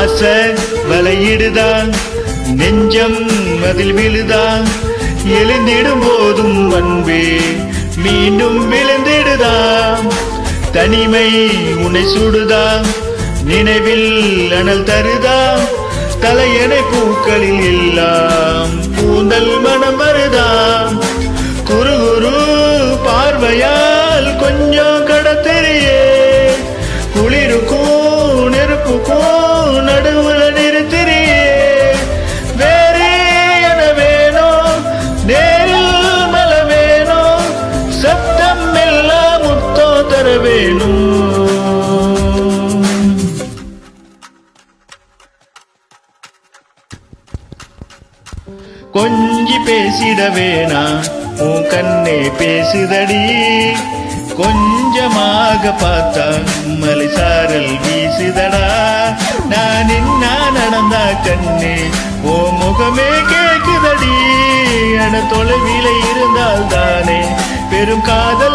ஆசை வலையிடுதான் நெஞ்சம் அதில் விழுதான். எழுந்திடும் போதும் அன்பே மீண்டும் விழுந்திடுதான் தனிமை உன்னை சுடுதா நினைவில் அனல் தருதா தலையணை பூக்களில் எல்லாம் முத்தோ வேணும். கொஞ்சி பேசிட வேணா உன் கண்ணே பேசுதடி. கொஞ்சமாக பார்த்தா மலை சாரல் வீசுதடா. நான் என்ன நடந்தா கண்ணே ஓ முகமே கேக்குதடி. அட தொலைவில இருந்தால் தானே பெரும் காதல்